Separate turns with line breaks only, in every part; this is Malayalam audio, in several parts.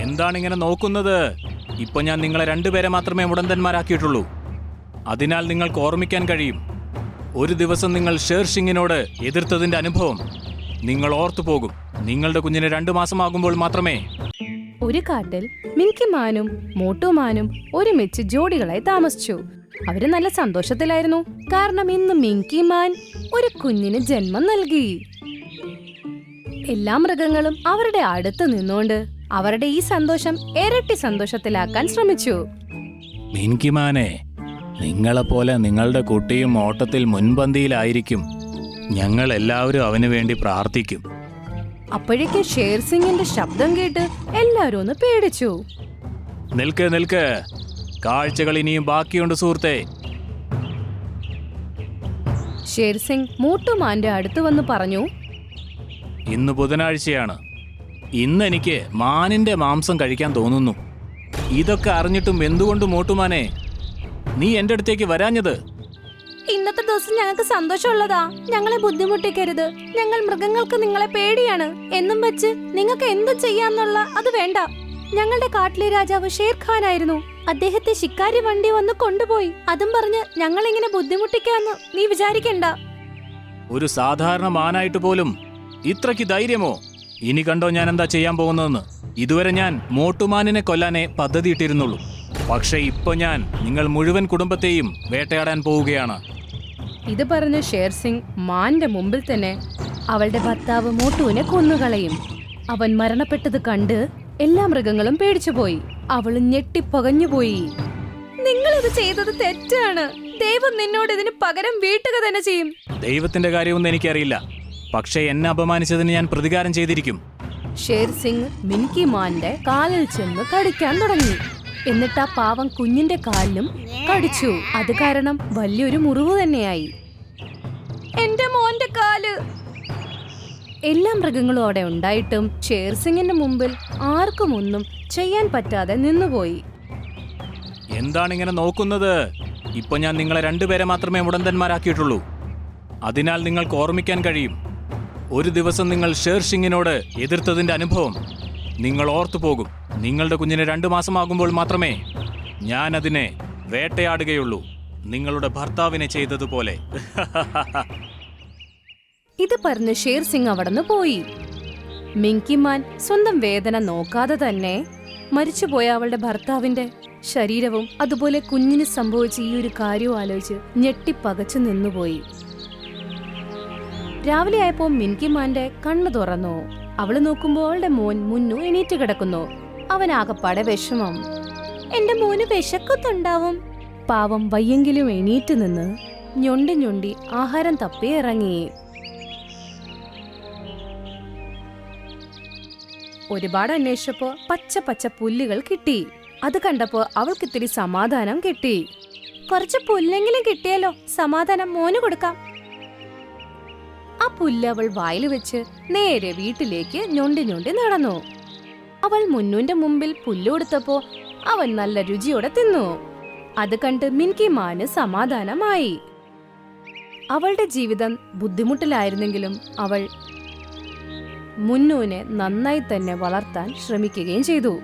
എന്താണ് ഇങ്ങനെ നോക്കുന്നത്? ഇപ്പൊ ഞാൻ നിങ്ങളെ രണ്ടുപേരെ മാത്രമേ മുടന്തന്മാരാക്കിയിട്ടുള്ളൂ. അതിനാൽ നിങ്ങൾക്ക് ഓർമ്മിക്കാൻ കഴിയും. ഒരു ദിവസം നിങ്ങൾ ഷേർ സിംഗിനോട് എതിർത്തതിന്റെ അനുഭവം നിങ്ങൾ ഓർത്തു പോകും. നിങ്ങളുടെ കുഞ്ഞിന് രണ്ടു മാസമാകുമ്പോൾ മാത്രമേ.
ഒരു കാട്ടിൽ മിങ്കിമാനും മോട്ടുമാനും ഒരുമിച്ച് ജോഡികളായി താമസിച്ചു. അവർ നല്ല സന്തോഷത്തിലായിരുന്നു. കാരണം ഇന്ന് മിങ്കിമാൻ ഒരു കുഞ്ഞിന് ജന്മം നൽകി. എല്ലാ മൃഗങ്ങളും അവരുടെ അടുത്ത് നിന്നുകൊണ്ട് അവരുടെ ഈ സന്തോഷം ഇരട്ടി സന്തോഷത്തിലാക്കാൻ ശ്രമിച്ചു.
മിൻകിമാനെ നിങ്ങളെപ്പോലെ നിങ്ങളുടെ കുട്ടിയും ഓട്ടത്തിൽ മുൻപന്തിയിലായിരിക്കും. ഞങ്ങൾ എല്ലാവരും അവന് വേണ്ടി പ്രാർത്ഥിക്കും.
അപ്പോഴേക്ക് ഷേർ സിംഗിന്റെ ശബ്ദം കേട്ട് എല്ലാവരും ഒന്ന് പേടിച്ചു.
നിൽക്ക് നിൽക്ക്. കാഴ്ചകൾ ഇനിയും ബാക്കിയുണ്ട് സുഹൃത്തെ.
ഷേർ സിംഗ് മൂട്ടുമാന്റെ അടുത്ത് വന്ന് പറഞ്ഞു
ഇന്ന് ബുധനാഴ്ചയാണ്. ഇന്ന് എനിക്ക് മാനിന്റെ മാംസം കഴിക്കാൻ തോന്നുന്നു. ഇതൊക്കെ അറിഞ്ഞിട്ടും എന്തുകൊണ്ട് മോട്ടുമാനെ? നീ എന്റെ അടുത്തേക്ക് വരാഞ്ഞത്?
ഇന്നത്തെ ദിവസം ഞങ്ങൾക്ക് സന്തോഷമുള്ളതാ. ഞങ്ങളെ ബുദ്ധിമുട്ടിക്കരുത്. ഞങ്ങൾ മൃഗങ്ങൾക്ക് നിങ്ങളെ പേടിയാണ്. എന്നും വെച്ച് നിങ്ങൾക്ക് എന്തും ചെയ്യാന്നുള്ള അത് വേണ്ട. ഞങ്ങളുടെ കാട്ടിലെ രാജാവ് ഷേർഖാൻ ആയിരുന്നു. അദ്ദേഹത്തെ ശിക്കാരി വണ്ടി വന്ന് കൊണ്ടുപോയി. അതും പറഞ്ഞ് ഞങ്ങളിങ്ങനെ ബുദ്ധിമുട്ടിക്കാന്ന് നീ വിചാരിക്കണ്ട.
ഒരു സാധാരണ മാനായിട്ട് പോലും ഇത്രയ്ക്ക് ധൈര്യമോ? ഇനി കണ്ടോ ഞാൻ എന്താ ചെയ്യാൻ പോകുന്നതെന്ന്. ഇതുവരെ ഞാൻ മോട്ടുമാനിനെ കൊല്ലാനേ പദ്ധതിയിട്ടിരുന്നുള്ളൂ പക്ഷേ ഇപ്പൊ ഞാൻ നിങ്ങൾ മുഴുവൻ കുടുംബത്തെയും വേട്ടയാടാൻ പോവുകയാണ്.
ഇത് പറഞ്ഞ ഷേർ സിംഗ് മാന്റെ മുമ്പിൽ തന്നെ അവളുടെ ഭർത്താവ് മോട്ടുവിനെ കൊന്നുകളയും. അവൻ മരണപ്പെട്ടത് കണ്ട് എല്ലാ മൃഗങ്ങളും പേടിച്ചുപോയി. അവൾ ഞെട്ടിപ്പകഞ്ഞുപോയി. നിങ്ങൾ ഇത് ചെയ്തത് തെറ്റാണ്. ദൈവം നിന്നോട് ഇതിന് പകരം വീട്ടുക തന്നെ ചെയ്യും.
ദൈവത്തിന്റെ കാര്യമൊന്നും എനിക്കറിയില്ല. പക്ഷെ എന്നെ അപമാനിച്ചതിന് ഞാൻ പ്രതികാരം ചെയ്തിരിക്കും.
ഷേർ സിംഗ് മിൻകി മാന്റെ കാലിൽ ചെന്ന് കടിക്കാൻ തുടങ്ങി. എന്നിട്ട് ആ പാവം കുഞ്ഞിന്റെ കാലിലും കടിച്ചു. അത് കാരണം വലിയൊരു മുറിവ് തന്നെയായി. എന്റെ മോന്റെ കാൽ. എല്ലാ മൃഗങ്ങളും അവിടെ ഉണ്ടായിട്ടും ഷേർ സിംഗിന്റെ മുമ്പിൽ ആർക്കും ഒന്നും ചെയ്യാൻ പറ്റാതെ നിന്നുപോയി.
എന്താണ് ഇങ്ങനെ നോക്കുന്നത്? ഇപ്പൊ ഞാൻ നിങ്ങളെ രണ്ടുപേരെ മാത്രമേ മുടന്തന്മാരാക്കിയിട്ടുള്ളൂ. അതിനാൽ നിങ്ങൾക്ക് ഓർമ്മിക്കാൻ കഴിയും. ഒരു ദിവസം നിങ്ങൾ ഷേർ സിംഗിനോട് എതിർത്തതിന്റെ അനുഭവം നിങ്ങൾ ഓർത്തു പോകും. നിങ്ങളുടെ കുഞ്ഞിന് രണ്ടു മാസമാകുമ്പോൾ മാത്രമേ ഞാൻ അതിനെ വേട്ടയാടുകയുള്ളൂ. നിങ്ങളുടെ ഭർത്താവിനെ ചെയ്തതുപോലെ.
ഇത് പറഞ്ഞ് ഷേർ സിംഗ് അവിടുന്ന് പോയി. മിങ്കിമാൻ സ്വന്തം വേദന നോക്കാതെ തന്നെ മരിച്ചുപോയ അവളുടെ ഭർത്താവിന്റെ ശരീരവും അതുപോലെ കുഞ്ഞിന് സംഭവിച്ച ഈ ഒരു കാര്യവും ആലോചിച്ച് ഞെട്ടിപ്പകച്ചു നിന്നുപോയി. രാവിലെ ആയപ്പോ മിൻകിമാന്റെ കണ്ണ് തുറന്നു. അവൾ നോക്കുമ്പോൾ അവളുടെ മോൻ മുന്നു എണീറ്റ് കിടക്കുന്നു. അവനാകപ്പാടെ വിഷമം. എന്റെ മോന് വിശക്കത്തുണ്ടാവും പാവം വയ്യെങ്കിലും എണീറ്റ് നിന്ന് ഞൊണ്ടി ഞൊണ്ടി ആഹാരം തപ്പി ഇറങ്ങി. ഒരുപാട് അന്വേഷിച്ചപ്പോ പച്ച പച്ച പുല്ലുകൾ കിട്ടി. അത് കണ്ടപ്പോ അവൾക്കിത്തിരി സമാധാനം കിട്ടി. കുറച്ച് പുല്ലെങ്കിലും കിട്ടിയല്ലോ. സമാധാനം മോന് കൊടുക്കാം. ആ പുല്ല് അവൾ വായിൽ വെച്ച് നേരെ വീട്ടിലേക്ക് ഞൊണ്ടി ഞൊണ്ടി നടന്നു. അവൾ മുന്നുന്റെ മുമ്പിൽ പുല്ല് കൊടുത്തപ്പോ അവൻ നല്ല രുചിയോടെ തിന്നു. അത് കണ്ട് മിൻകി മാന് സമാധാനമായി. അവളുടെ ജീവിതം ബുദ്ധിമുട്ടിലായിരുന്നെങ്കിലും അവൾ മുന്നൂനെ നന്നായി തന്നെ വളർത്താൻ ശ്രമിക്കുകയും ചെയ്തു.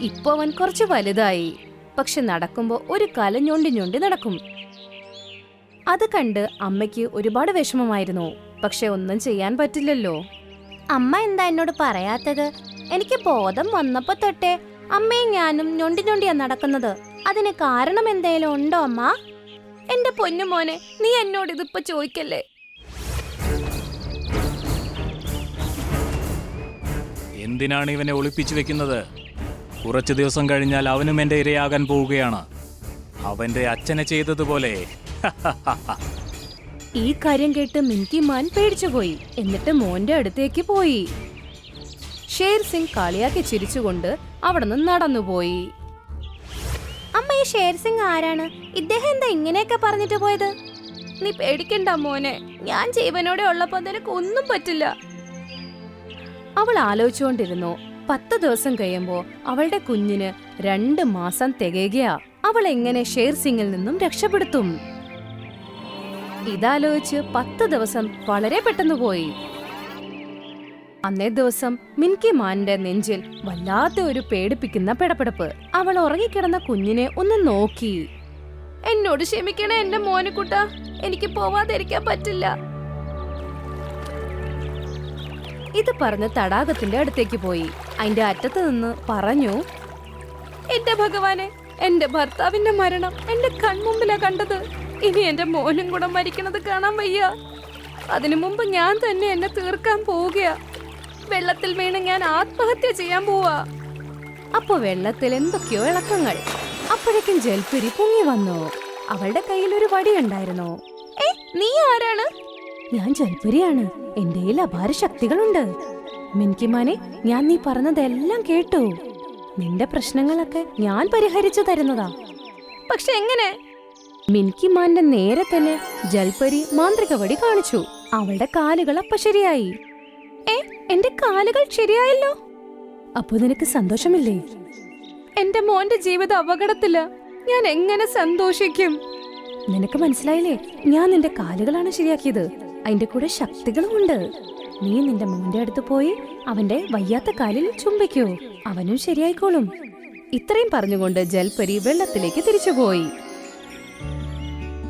ഇപ്പൊ അവൻ കുറച്ച് വലുതായി. പക്ഷെ നടക്കുമ്പോ ഒരു കല ഞൊണ്ടി ഞൊണ്ടി നടക്കും. അത് കണ്ട് അമ്മയ്ക്ക് ഒരുപാട് വിഷമമായിരുന്നു. പക്ഷെ ഒന്നും ചെയ്യാൻ പറ്റില്ലല്ലോ. അമ്മ എന്താ എന്നോട് പറയാത്തത്? എനിക്ക് ബോധം വന്നപ്പോ തൊട്ടേ അമ്മയും ഞാനും ഞൊണ്ടി ഞൊണ്ടിയാ നടക്കുന്നത്. അതിന് കാരണം എന്തേലും ഉണ്ടോ അമ്മ? എന്റെ പൊന്നുമോനെ നീ എന്നോട് ഇതിപ്പോ ചോദിക്കല്ലേ?
എന്തിനാണ് ഇവനെ ഒളിപ്പിച്ചു വെക്കുന്നത്? കുറച്ചു ദിവസം കഴിഞ്ഞാൽ അവനും എന്റെ ഇരയാകാൻ പോവുകയാണ്. അവന്റെ അച്ഛനെ ചെയ്തതുപോലെ
ഈ കാര്യം കേട്ട് മിൻകി മാൻ പേടിച്ചുപോയി എന്നിട്ട് മോന്റെ അടുത്തേക്ക് പോയി. ഷേർ സിംഗ് കളിയാക്കി ചിരിച്ചുകൊണ്ട് അവിടെ നിന്ന് നടന്നുപോയി അമ്മ ഈ ഷേർ സിംഗ് ആരാണ്? ഇദ്ദേഹം എന്താ ഇങ്ങനെയൊക്കെ പറഞ്ഞിട്ട് പോയത്? നീ പേടിക്കണ്ട മോനെ. ഞാൻ ജീവനോടെ ഉള്ളപ്പോ നിനക്ക് ഒന്നും പറ്റില്ല. അവൾ ആലോചിച്ചുകൊണ്ടിരുന്നു. പത്ത് ദിവസം കഴിയുമ്പോ അവളുടെ കുഞ്ഞിന് രണ്ട് മാസം തികയുകയാ. അവൾ എങ്ങനെ ഷേർ സിംഗിൽ നിന്നും രക്ഷപ്പെടുത്തും? ഇതാലോചിച്ച് പത്ത് ദിവസം വളരെ പെട്ടെന്ന് പോയി. അന്നേ ദിവസം മിൻകി മാന്റെ നെഞ്ചിൽ വല്ലാത്ത ഒരു പേടിപ്പിക്കുന്ന പിടപെടപ്പ്. അവൾ ഉറങ്ങിക്കിടന്ന കുഞ്ഞിനെ ഒന്ന് നോക്കി. എന്നോട് ക്ഷമിക്കണേ എന്റെ മോനുകുട്ട. എനിക്ക് പോവാതിരിക്കാൻ പറ്റില്ല. ഇത് പറഞ്ഞ് തടാകത്തിന്റെ അടുത്തേക്ക് പോയി. അതിന്റെ അറ്റത്ത് നിന്ന് പറഞ്ഞു എന്റെ ഭഗവാനെ എന്റെ ഭർത്താവിന്റെ മരണം എന്റെ കൺമുമ്പിലാ കണ്ടത്. ഇനി എന്റെ മോനും കൂടെ മരിക്കണത് കാണാൻ വയ്യ. അതിനു മുമ്പ് ഞാൻ തന്നെ എന്നെ തീർക്കാൻ പോവുകയാ. വെള്ളത്തിൽ വീണ് ഞാൻ ആത്മഹത്യ ചെയ്യാൻ പോവാ. അപ്പൊ വെള്ളത്തിൽ എന്തൊക്കെയോ ഇളക്കങ്ങൾ. അപ്പോഴേക്കും ജൽപുരി പൊങ്ങി വന്നു. അവളുടെ കയ്യിൽ ഒരു വടി ഉണ്ടായിരുന്നു. ഏ നീ ആരാണ്? ഞാൻ ജൽപുരിയാണ്. എന്റെ അപാര ശക്തികളുണ്ട്. മിൻകിമാനെ ഞാൻ നീ പറഞ്ഞതെല്ലാം കേട്ടു. നിന്റെ പ്രശ്നങ്ങളൊക്കെ ഞാൻ പരിഹരിച്ചു തരുന്നതാ. പക്ഷെ എങ്ങനെ? മിൻകിമാന്റെ നേരെ തന്നെ ജൽപരി മാന്ത്രികവടി കാണിച്ചു. അവളുടെ കാലുകൾ അപ്പൊ ശരിയായി. ഏ എന്റെ കാലുകൾ ശരിയായല്ലോ? അപ്പൊ നിനക്ക് സന്തോഷമില്ലേ? എന്റെ മോന്റെ ജീവിതം അപകടത്തില ഞാൻ എങ്ങനെ സന്തോഷിക്കും? നിനക്ക് മനസ്സിലായില്ലേ? ഞാൻ നിന്റെ കാലുകളാണ് ശരിയാക്കിയത്. അതിന്റെ കൂടെ ശക്തികളുമുണ്ട്. നീ നിന്റെ മോന്റെ അടുത്ത് പോയി അവന്റെ വയ്യാത്ത കാലിൽ ചുംബിക്കൂ. അവനും ശരിയായിക്കോളും. ഇത്രയും പറഞ്ഞുകൊണ്ട് ജൽപരി വെള്ളത്തിലേക്ക് തിരിച്ചുപോയി.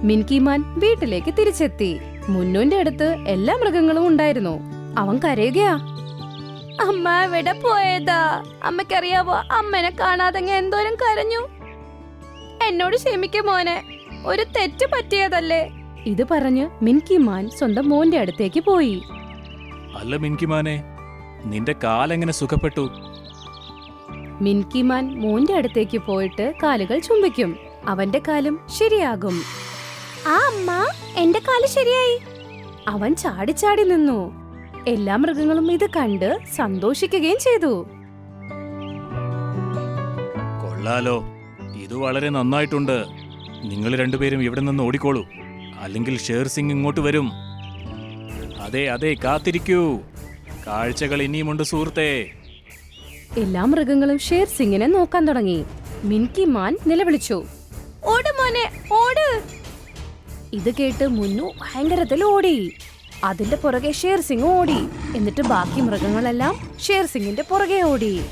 മിൻകിമാൻ വീട്ടിലേക്ക് തിരിച്ചെത്തി. മുന്നുന്റെ അടുത്ത് എല്ലാ മൃഗങ്ങളും ഉണ്ടായിരുന്നു. അവൻ കരയുകയാ അമ്മ എവിടെ പോയതാ? അമ്മക്കറിയാവോ അമ്മനെ കാണാതെ എന്തോരം കരഞ്ഞു? എന്നോട് ക്ഷമിക്ക മോനെ ഒരു തെറ്റ് പറ്റിയതല്ലേ? ഇത് പറഞ്ഞ് മിൻകിമാൻ സ്വന്തം മോന്റെ അടുത്തേക്ക് പോയി.
അല്ല മിൻകിമാനെ നിന്റെ കാലെങ്ങനെ സുഖപ്പെട്ടു?
മിൻകിമാൻ മോന്റെ അടുത്തേക്ക് പോയിട്ട് കാലുകൾ ചുംബിക്കും. അവന്റെ കാലും ശരിയാകും. ആ അമ്മ എന്റെ കാൽ ശരിയായി. അവൻ ചാടിച്ചാടി നിന്നു. എല്ലാ മൃഗങ്ങളും ഇത് കണ്ട് സന്തോഷിക്കുകയും ചെയ്തു.
കൊള്ളാലോ. ഇത് വളരെ നന്നായിട്ടുണ്ട്. നിങ്ങൾ രണ്ടുപേരും ഇവിടെ നിന്ന് ഓടിക്കോളൂ. അല്ലെങ്കിൽ ഷേർ സിംഗ് ഇങ്ങോട്ട് വരും. അതെ അതെ കാത്തിരിക്കൂ. കാഴ്ചകൾ ഇനിയുമുണ്ട് സുഹൃത്തേ.
എല്ലാ മൃഗങ്ങളും ഷേർ സിംഗിനെ നോക്കാൻ തുടങ്ങി. മിൻകി മാൻ നിലവിളിച്ചു. ഓട് മോനെ ഓട്. ഇത് കേട്ട് മുന്നു ഭയങ്കരത്തിൽ ഓടി. അതിന്റെ പുറകെ ഷേർ സിംഗ് ഓടി. എന്നിട്ട് ബാക്കി മൃഗങ്ങളെല്ലാം ഷേർ സിംഗിന്റെ പുറകെ ഓടി.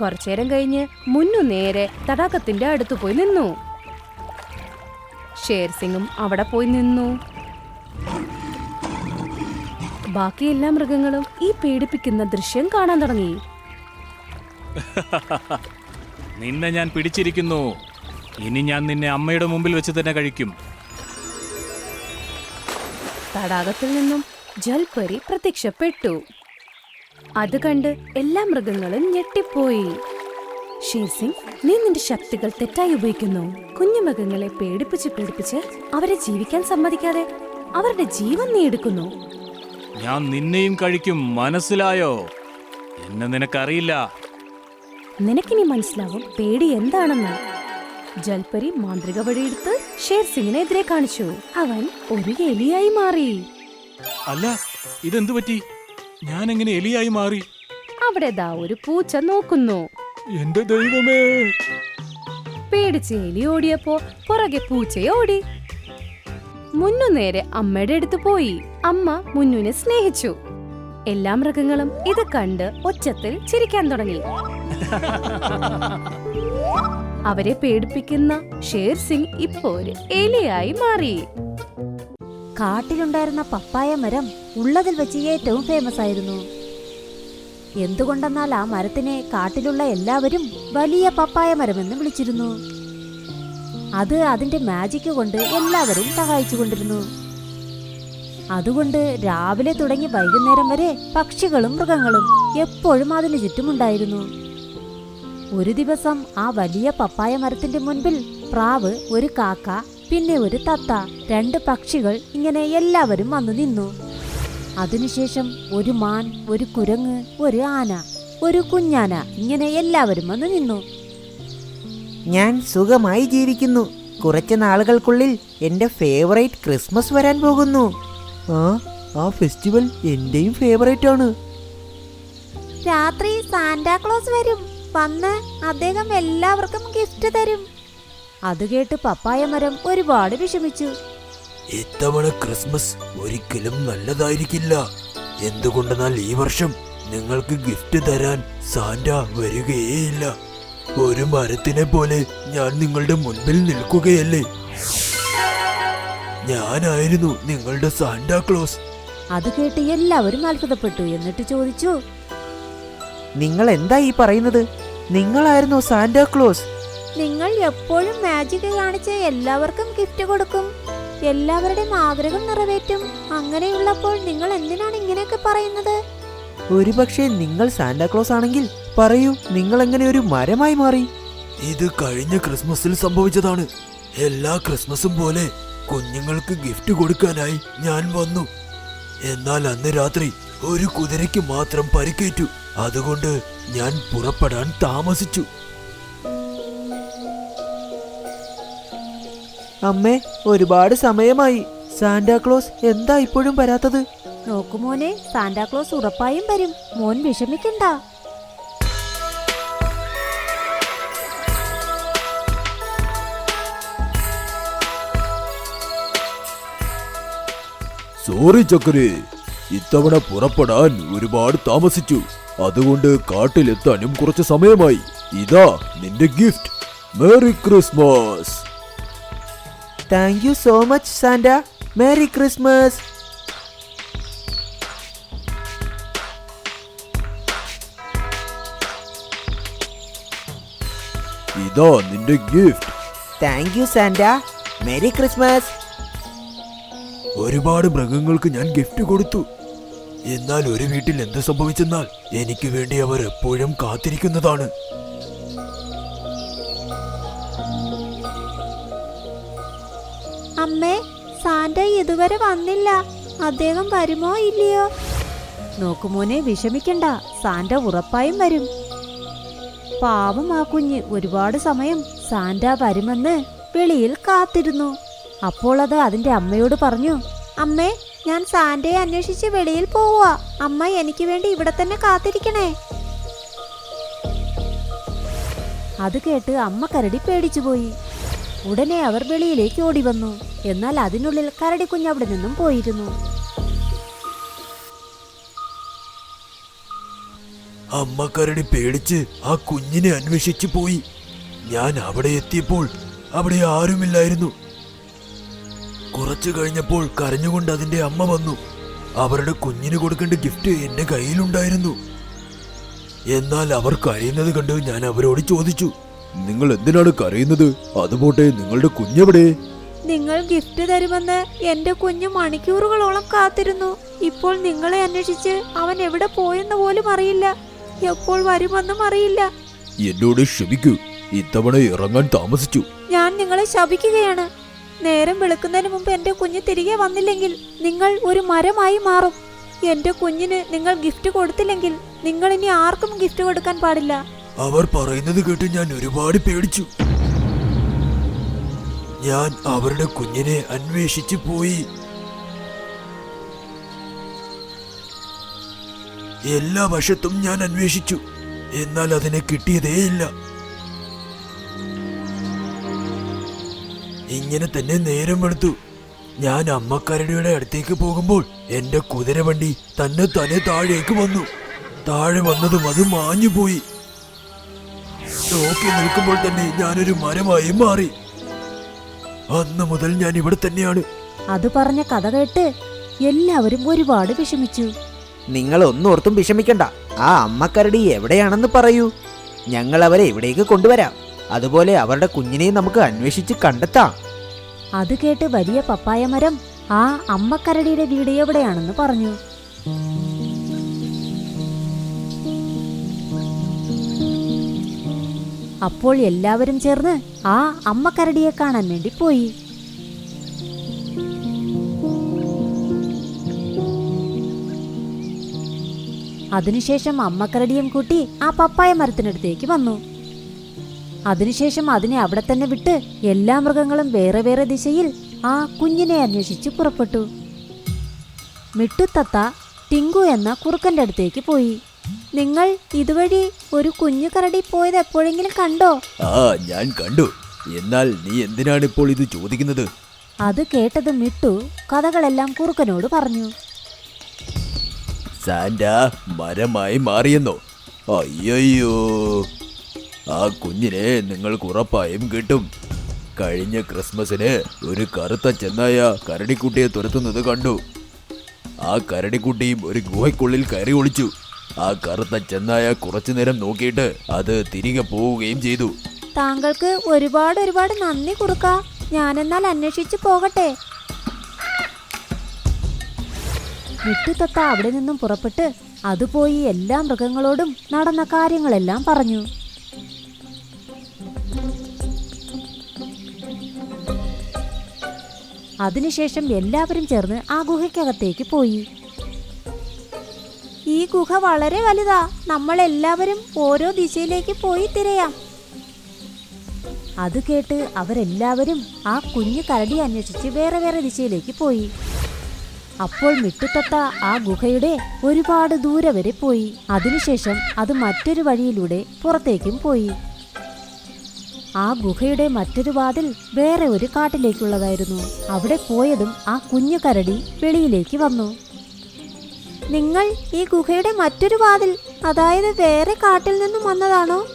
കുറച്ചേരം കഴിഞ്ഞ് മുന്നു നേരെ തടാകത്തിന്റെ അടുത്ത് പോയി നിന്നു. ഷേർ സിംഗും അവിടെ പോയി നിന്നു. ബാക്കി എല്ലാ മൃഗങ്ങളും ഈ പേടിപ്പിക്കുന്ന ദൃശ്യം കാണാൻ തുടങ്ങി.
നിന്നെ ഞാൻ പിടിച്ചിരിക്കുന്നു. ഇനി ഞാൻ നിന്നെ അമ്മയുടെ മുമ്പിൽ വെച്ച് തന്നെ കഴിക്കും.
തടാകത്തിൽ നിന്നും ജൽപരി പ്രത്യക്ഷപ്പെട്ടു. അത് കണ്ട് എല്ലാ മൃഗങ്ങളും ഞെട്ടിപ്പോയി. ഷേർസിംഗ് നീ നിന്റെ ശക്തികൾ തെറ്റായി ഉപയോഗിക്കുന്നു. കുഞ്ഞു മൃഗങ്ങളെ പേടിപ്പിച്ച് പേടിപ്പിച്ച് അവരെ ജീവിക്കാൻ സമ്മതിക്കാതെ അവരുടെ ജീവൻ നീ എടുക്കുന്നു.
ഞാൻ നിന്നെയും കഴിക്കും മനസ്സിലായോ? എന്നെ നിനക്കറിയില്ല.
നിനക്കിനി മനസ്സിലാവും പേടി എന്താണെന്ന്. ജൽപരി മാന്ത്രിക വഴിയെടുത്ത് ഷേർ സിംഗിനെതിരെ കാണിച്ചു. അവൻ ഒരു എലിയായി മാറി.
അല്ല ഇതെന്തു പറ്റി? ഞാൻ എങ്ങനെ എലിയായി മാറി?
അവിടെ ദാ ഒരു പൂച്ച നോക്കുന്നു.
എന്റെ ദൈവമേ.
പേടിച്ച് എലി ഓടിയപ്പോ പുറകെ പൂച്ച ഓടി. മുന്നു നേരെ അമ്മയുടെ അടുത്ത് പോയി. അമ്മ മുന്നുവിനെ സ്നേഹിച്ചു. എല്ലാ മൃഗങ്ങളും ഇത് കണ്ട് ഒച്ചത്തിൽ ചിരിക്കാൻ തുടങ്ങി. അവരെ പേടിപ്പിക്കുന്ന ഷേർ സിംഗ് ഇപ്പോ ഒരു എലിയായി മാറി.
കാട്ടിലുണ്ടായിരുന്ന പപ്പായ മരം ഉള്ളതിൽ വെച്ച് ഏറ്റവും ഫേമസ് ആയിരുന്നു. എന്തുകൊണ്ടെന്നാൽ ആ മരത്തിനെ കാട്ടിലുള്ള എല്ലാവരും വലിയ പപ്പായ മരമെന്ന് വിളിച്ചിരുന്നു. അത് അതിന്റെ മാജിക് കൊണ്ട് എല്ലാവരും സഹായിച്ചുകൊണ്ടിരുന്നു. അതുകൊണ്ട് രാവിലെ തുടങ്ങി വൈകുന്നേരം വരെ പക്ഷികളും മൃഗങ്ങളും എപ്പോഴും അതിനു ചുറ്റുമുണ്ടായിരുന്നു. ഒരു ദിവസം ആ വലിയ പപ്പായ മരത്തിന്റെ മുൻപിൽ പ്രാവ് ഒരു കാക്ക പിന്നെ ഒരു തത്ത രണ്ട് പക്ഷികൾ ഇങ്ങനെ എല്ലാവരും വന്നു നിന്നു. അതിനുശേഷം ഒരു മാൻ ഒരു കുരങ്ങ് ഒരു ആന ഒരു കുഞ്ഞാന ഇങ്ങനെ എല്ലാവരും വന്നു നിന്നു.
ഞാൻ സുഖമായി ജീവിക്കുന്നു. കുറച്ച് നാളുകൾക്കുള്ളിൽ എന്റെ ഫേവറേറ്റ് ക്രിസ്മസ് വരാൻ പോകുന്നു. ആ ആ ഫെസ്റ്റിവൽ എന്റെയും ഫേവറേറ്റ് ആണ്.
രാത്രി സാന്റാക്ലോസ് വരും. വന്ന് അദ്ദേഹം എല്ലാവർക്കും ഗിഫ്റ്റ് തരും. അത് കേട്ട് പപ്പായ മരം ഒരുപാട് വിഷമിച്ചു.
ഇത്തവണ ക്രിസ്മസ് ഒരിക്കലും നല്ലതായിരിക്കില്ല. എന്തുകൊണ്ടെന്നാൽ ഈ വർഷം നിങ്ങൾക്ക് ഗിഫ്റ്റ് തരാൻ സാന്റ വരികയേയില്ല. ഒരു മരത്തിനെ പോലെ ഞാൻ നിങ്ങളുടെ മുൻപിൽ നിൽക്കുകയല്ലേ? ഞാനായിരുന്നു നിങ്ങളുടെ സാന്റാക്ലോസ്
അത് കേട്ട് എല്ലാവരും അത്ഭുതപ്പെട്ടു എന്നിട്ട് ചോദിച്ചു
നിങ്ങൾ എന്താ ഈ പറയുന്നത്? നിങ്ങളായിരുന്നോ സാന്റാക്ലോസ്
നിങ്ങൾ എപ്പോഴും മാജിക് കാണിച്ച് എല്ലാവർക്കും ഗിഫ്റ്റ് കൊടുക്കും. എല്ലാവരുടെയും ആഗ്രഹം നിറവേറ്റും. അങ്ങനെയുള്ളപ്പോൾ നിങ്ങൾ എന്തിനാണ് ഇങ്ങനെയൊക്കെ പറയുന്നത്?
ഒരുപക്ഷെ നിങ്ങൾ സാന്റാക്ലോസ് ആണെങ്കിൽ പറയൂ നിങ്ങൾ എങ്ങനെ ഒരു മരമായി മാറി?
ഇത് കഴിഞ്ഞ ക്രിസ്മസിൽ സംഭവിച്ചതാണ്. എല്ലാ ക്രിസ്മസും പോലെ കുഞ്ഞുങ്ങൾക്ക് ഗിഫ്റ്റ് കൊടുക്കാനായി ഞാൻ വന്നു. എന്നാൽ അന്ന് രാത്രി ഒരു കുതിരയ്ക്ക് മാത്രം പരിക്കേറ്റു. അതുകൊണ്ട് ഞാൻ പുറപ്പെടാൻ താമസിച്ചു.
അമ്മേ ഒരുപാട് സമയമായി. സാന്റാക്ലോസ് എന്താ ഇപ്പോഴും വരാത്തത്?
നോക്കുമോനെ സാന്റാക്ലോസ് ഉറപ്പായും വരും. മോൻ വിഷമിക്കണ്ട.
സോറി ചക്കരേ. ഇത്തവണ പുറപ്പെടാൻ ഒരുപാട് താമസിച്ചു. അതുകൊണ്ട് കാട്ടിലെത്താനും കുറച്ച് സമയമായി. ഇതാ നിന്റെ gift merry Christmas
thank you so much Santa merry Christmas
ഇതാ നിന്റെ gift
thank you Santa merry Christmas
ഒരുപാട് മൃഗങ്ങൾക്ക് ഞാൻ ഗിഫ്റ്റ് കൊടുത്തു. എന്നാൽ ഒരു വീട്ടിൽ എന്ത് സംഭവിച്ചെന്നാൽ എനിക്ക് വേണ്ടി അവർ എപ്പോഴും കാത്തിരിക്കുന്നതാണ്.
അമ്മേ സാന്റ ഇതുവരെ വന്നില്ല. അദ്ദേഹം വരുമോ ഇല്ലയോ? നോക്കുമോനെ വിഷമിക്കണ്ട. സാന്റ ഉറപ്പായും വരും. പാവം ആ കുഞ്ഞ് ഒരുപാട് സമയം സാന്റ വരുമെന്ന് വെളിയിൽ കാത്തിരുന്നു. അപ്പോൾ അത് അതിന്റെ അമ്മയോട് പറഞ്ഞു. അമ്മേ ഞാൻ സാന്റയെ അന്വേഷിച്ച് വെളിയിൽ പോവുക. അമ്മ എനിക്ക് വേണ്ടി ഇവിടെ തന്നെ കാത്തിരിക്കണേ. അത് കേട്ട് അമ്മ കരടി പേടിച്ചുപോയി ഉടനെ അവർ വെളിയിലേക്ക് ഓടി വന്നു. എന്നാൽ അതിനുള്ളിൽ കരടി കുഞ്ഞ് അവിടെ നിന്നും പോയിരുന്നു.
അമ്മ കരടി പേടിച്ച് ആ കുഞ്ഞിനെ അന്വേഷിച്ചു പോയി. ഞാൻ അവിടെ എത്തിയപ്പോൾ അവിടെ ആരുമില്ലായിരുന്നു. കുറച്ചു കഴിഞ്ഞപ്പോൾ കരഞ്ഞുകൊണ്ട് അതിന്റെ അമ്മ വന്നു. അവരുടെ കുഞ്ഞിന് കൊടുക്കേണ്ട ഗിഫ്റ്റ് എന്റെ കയ്യിലുണ്ടായിരുന്നു. എന്നാൽ അവർ കരയുന്നത് കണ്ട് ഞാൻ അവരോട് ചോദിച്ചു നിങ്ങൾ എന്തിനാണ് കരയുന്നത്? അതുപോട്ടെ നിങ്ങളുടെ കുഞ്ഞെവിടെ?
നിങ്ങൾ ഗിഫ്റ്റ് തരുമെന്ന് എന്റെ കുഞ്ഞ് മണിക്കൂറുകളോളം കാത്തിരുന്നു. ഇപ്പോൾ നിങ്ങളെ അന്വേഷിച്ച് അവൻ എവിടെ പോയെന്ന് പോലും അറിയില്ല. എപ്പോൾ വരുമെന്നും അറിയില്ല.
എന്നോട് ക്ഷമിക്കൂ. ഇത്തവണ ഇറങ്ങാൻ താമസിച്ചു.
ഞാൻ നിങ്ങളെ ശപിക്കുകയാണ്. നേരം വെളുക്കുന്നതിന് മുമ്പ് എന്റെ കുഞ്ഞ് തിരികെ വന്നില്ലെങ്കിൽ നിങ്ങൾ ഒരു മരമായി മാറും. എന്റെ കുഞ്ഞിന് നിങ്ങൾ ഗിഫ്റ്റ് കൊടുത്തില്ലെങ്കിൽ നിങ്ങൾ ഇനി ആർക്കും ഗിഫ്റ്റ് കൊടുക്കാൻ പാടില്ല.
അവർ പറയുന്നത് കേട്ട് ഞാൻ ഒരുപാട് പേടിച്ചു. ഞാൻ അവരുടെ കുഞ്ഞിനെ അന്വേഷിച്ചു പോയി. എല്ലാ വശത്തും ഞാൻ അന്വേഷിച്ചു. എന്നാൽ അതിനെ കിട്ടിയതേയില്ല. ഇങ്ങനെ തന്നെ നേരം എടുത്തു. ഞാൻ അമ്മക്കരടിയുടെ അടുത്തേക്ക് പോകുമ്പോൾ എന്റെ കുതിരവണ്ടി തന്നെ തന്നെ താഴേക്ക് വന്നു. താഴെ വന്നതും അത് മാഞ്ഞു പോയി. നോക്കി നിൽക്കുമ്പോൾ തന്നെ ഞാനൊരു മരമായി മാറി. അന്ന് മുതൽ ഞാൻ ഇവിടെ തന്നെയാണ്.
അത് പറഞ്ഞ കഥ കേട്ട് എല്ലാവരും ഒരുപാട് വിഷമിച്ചു.
നിങ്ങൾ ഒന്നോർത്തും വിഷമിക്കണ്ട. ആ അമ്മക്കരടി എവിടെയാണെന്ന് പറയൂ. ഞങ്ങൾ അവരെ ഇവിടേക്ക് കൊണ്ടുവരാം. അതുപോലെ അവരുടെ കുഞ്ഞിനെയും നമുക്ക് അന്വേഷിച്ച് കണ്ടെത്താം.
അത് കേട്ട് വലിയ പപ്പായ മരം ആ അമ്മക്കരടിയുടെ വീട് എവിടെയാണെന്ന് പറഞ്ഞു. അപ്പോൾ എല്ലാവരും ചേർന്ന് ആ അമ്മക്കരടിയെ കാണാൻ വേണ്ടി പോയി. അതിനുശേഷം അമ്മക്കരടിയും കൂട്ടി ആ പപ്പായ മരത്തിനടുത്തേക്ക് വന്നു. അതിനുശേഷം അതിനെ അവിടെ തന്നെ വിട്ട് എല്ലാ മൃഗങ്ങളും വേറെ വേറെ ദിശയിൽ ആ കുഞ്ഞിനെ അന്വേഷിച്ച് പുറപ്പെട്ടു. മിട്ടുത്തത്ത ടിങ്കു എന്ന കുറുക്കന്റെ അടുത്തേക്ക് പോയി. നിങ്ങൾ ഇതുവഴി ഒരു കുഞ്ഞു കരടി പോയത് എപ്പോഴെങ്കിലും കണ്ടോ?
ആ ഞാൻ കണ്ടു.
എന്നാൽ നീ എന്തിനാണ് ഇപ്പോൾ ഇത് ചോദിക്കുന്നത്?
അത് കേട്ടത് മിട്ടു കഥകളെല്ലാം കുറുക്കനോട് പറഞ്ഞു.
സാന്റ മരമായി മാറിയെന്നോ? അയ്യോ ആ കുഞ്ഞിനെ നിങ്ങൾക്ക് ഉറപ്പായും കിട്ടും. കഴിഞ്ഞ ക്രിസ്മസിന് ഒരു കറുത്ത ചെന്നായ കരടിക്കുട്ടിയെ തുരത്തുന്നത് കണ്ടു. ആ കരടിക്കുട്ടിയും ഒരു ഗുഹയ്ക്കുള്ളിൽ കയറി ഒളിച്ചു. ആ കറുത്ത ചെന്നായ കുറച്ചു നേരം നോക്കിയിട്ട് അത് തിരികെ പോവുകയും ചെയ്തു.
താങ്കൾക്ക് ഒരുപാട് ഒരുപാട് നന്ദി കുറുക്ക. ഞാനെന്നാൽ അന്വേഷിച്ചു പോകട്ടെ. വിട്ടുതത്ത അവിടെ നിന്നും പുറപ്പെട്ട് അതുപോയി എല്ലാ മൃഗങ്ങളോടും നടന്ന കാര്യങ്ങളെല്ലാം പറഞ്ഞു. അതിനുശേഷം എല്ലാവരും ചേർന്ന് ആ ഗുഹയ്ക്കകത്തേക്ക് പോയി. ഈ ഗുഹ വളരെ വലുതാ. നമ്മൾ എല്ലാവരും ഓരോ ദിശയിലേക്ക് പോയി തിരയാം. അത് കേട്ട് അവരെല്ലാവരും ആ കുഞ്ഞു കരടി അന്വേഷിച്ച് വേറെ വേറെ ദിശയിലേക്ക് പോയി. അപ്പോൾ മിട്ടുത്തത്ത ആ ഗുഹയുടെ ഒരുപാട് ദൂരെ വരെ പോയി. അതിനുശേഷം അത് മറ്റൊരു വഴിയിലൂടെ പുറത്തേക്കും പോയി. ആ ഗുഹയുടെ മറ്റൊരു വാതിൽ വേറെ ഒരു കാട്ടിലേക്കുള്ളതായിരുന്നു. അവിടെ പോയതും ആ കുഞ്ഞു കരടി വെളിയിലേക്ക് വന്നു. നിങ്ങൾ ഈ ഗുഹയുടെ മറ്റൊരു വാതിൽ അതായത് വേറെ കാട്ടിൽ നിന്നും വന്നതാണോ?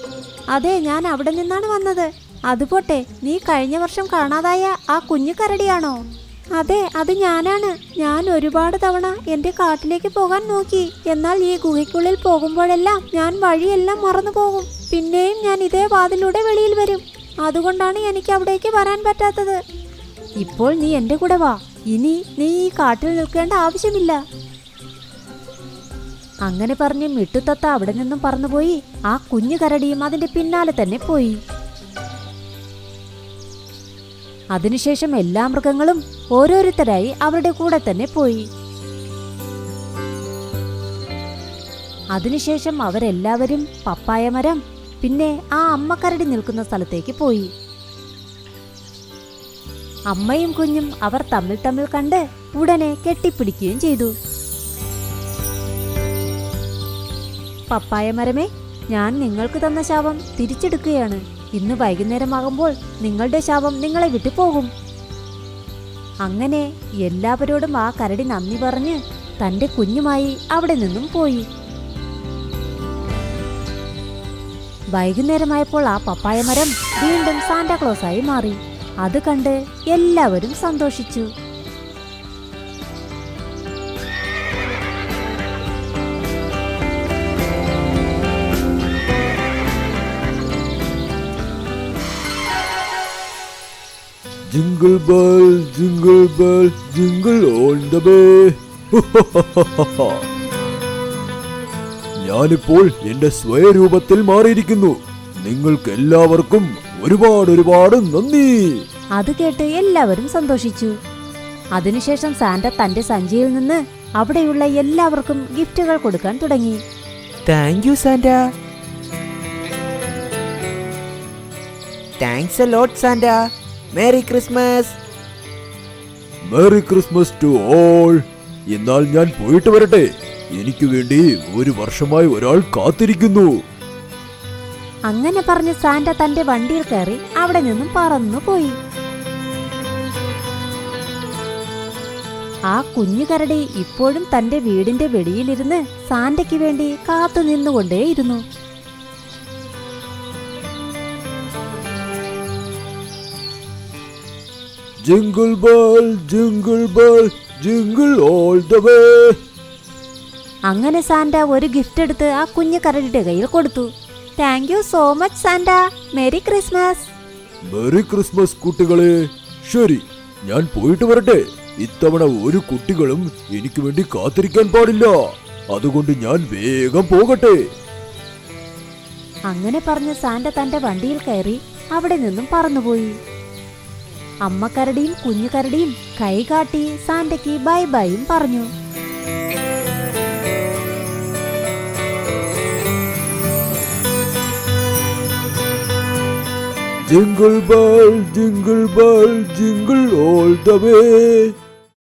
അതെ ഞാൻ അവിടെ നിന്നാണ് വന്നത്. അതുപോട്ടെ നീ കഴിഞ്ഞ വർഷം കാണാതായ ആ കുഞ്ഞു കരടിയാണോ? അതെ അത് ഞാനാണ്. ഞാൻ ഒരുപാട് തവണ എന്റെ കാട്ടിലേക്ക് പോകാൻ നോക്കി. എന്നാൽ ഈ ഗുഹയ്ക്കുള്ളിൽ പോകുമ്പോഴെല്ലാം ഞാൻ വഴിയെല്ലാം മറന്നു പോകും. പിന്നെയും ഞാൻ ഇതേ വാതിലൂടെ വെളിയിൽ വരും. അതുകൊണ്ടാണ് എനിക്ക് അവിടേക്ക് വരാൻ പറ്റാത്തത്. ഇപ്പോൾ നീ എന്റെ കൂടെ വാ. ഇനി നീ ഈ കാട്ടിൽ നിൽക്കേണ്ട ആവശ്യമില്ല. അങ്ങനെ പറഞ്ഞ് മിട്ടുത്തത്ത അവിടെ നിന്നും പറന്നുപോയി. ആ കുഞ്ഞു കരടിയും അതിന്റെ പിന്നാലെ തന്നെ പോയി. അതിനുശേഷം എല്ലാ മൃഗങ്ങളും ഓരോരുത്തരായി അവരുടെ കൂടെ തന്നെ പോയി. അതിനുശേഷം അവരെല്ലാവരും പപ്പായ മരം പിന്നെ ആ അമ്മക്കരടി നിൽക്കുന്ന സ്ഥലത്തേക്ക് പോയി. അമ്മയും കുഞ്ഞും അവർ തമ്മിൽ തമ്മിൽ കണ്ട് ഉടനെ കെട്ടിപ്പിടിക്കുകയും ചെയ്തു. പപ്പായ മരമേ ഞാൻ നിങ്ങൾക്ക് തന്ന ശാപം തിരിച്ചെടുക്കുകയാണ്. ഇന്ന് വൈകുന്നേരമാകുമ്പോൾ നിങ്ങളുടെ ശാപം നിങ്ങളെ വിട്ടുപോകും അങ്ങനെ എല്ലാവരോടും ആ കരടി നന്ദി പറഞ്ഞ് തന്റെ കുഞ്ഞുമായി അവിടെ നിന്നും പോയി. വൈകുന്നേരമായപ്പോൾ ആ പപ്പായ മരം വീണ്ടും സാന്റാക്ലോസായി മാറി. അത് കണ്ട് എല്ലാവരും സന്തോഷിച്ചു.
Jingle bell jingle bell jingle all the way. ഞാനിപ്പോൾ എന്റെ സ്വയരൂപത്തിൽ മാറിയിരിക്കുന്നു. നിങ്ങൾക്ക് എല്ലാവർക്കും ഒരുപാട് ഒരുപാട് നന്ദി.
അത് കേട്ട് എല്ലാവരും സന്തോഷിച്ചു. അതിനുശേഷം സാന്റ തന്റെ സഞ്ചിയിൽ നിന്ന് അവിടെയുള്ള എല്ലാവർക്കും ഗിഫ്റ്റുകൾ കൊടുക്കാൻ തുടങ്ങി.
Thank you Santa. Thanks a lot Santa. Merry Christmas
merry Christmas to all എന്നാൽ ഞാൻ പോയിട്ട് വരട്ടെ. എനിക്ക് വേണ്ടി ഒരു വർഷമായി ഒരാൾ കാത്തിരിക്കുന്നു.
അങ്ങനെ പറഞ്ഞ് സാന്റ തന്റെ വണ്ടിയിൽ കയറി അവിടെ നിന്നും പറന്നു പോയി. ആ കുഞ്ഞു കരടി ഇപ്പോഴും തന്റെ വീടിന്റെ വെളിയിലിരുന്ന് സാന്റയ്ക്ക് വേണ്ടി കാത്തു നിന്നുകൊണ്ടേയിരുന്നു
jingle bell jingle bell jingle all the way
അങ്ങനെ സാന്റ ഒരു ഗിഫ്റ്റ് എടുത്ത് ആ കുഞ്ഞു കരടിയുടെ കയ്യിൽ കൊടുത്തു. Thank you so much Santa. Merry Christmas
merry Christmas കുട്ടികളെ. ശരി ഞാൻ പോയിട്ട് വരട്ടെ. ഇത്തവണ ഒരു കുട്ടികളും എനിക്ക് വേണ്ടി കാത്തിരിക്കാൻ പാടില്ല. അതുകൊണ്ട് ഞാൻ വേഗം പോകട്ടെ.
അങ്ങനെ പറഞ്ഞ് സാന്റ തന്റെ വണ്ടിയിൽ കയറി അവിടെ നിന്നും പറന്നുപോയി. അമ്മക്കരടിയും കുഞ്ഞുകരടിയും കൈകാട്ടി സാന്റയ്ക്ക് ബൈ ബൈയും പറഞ്ഞു.
Jingle bell jingle bell jingle all the way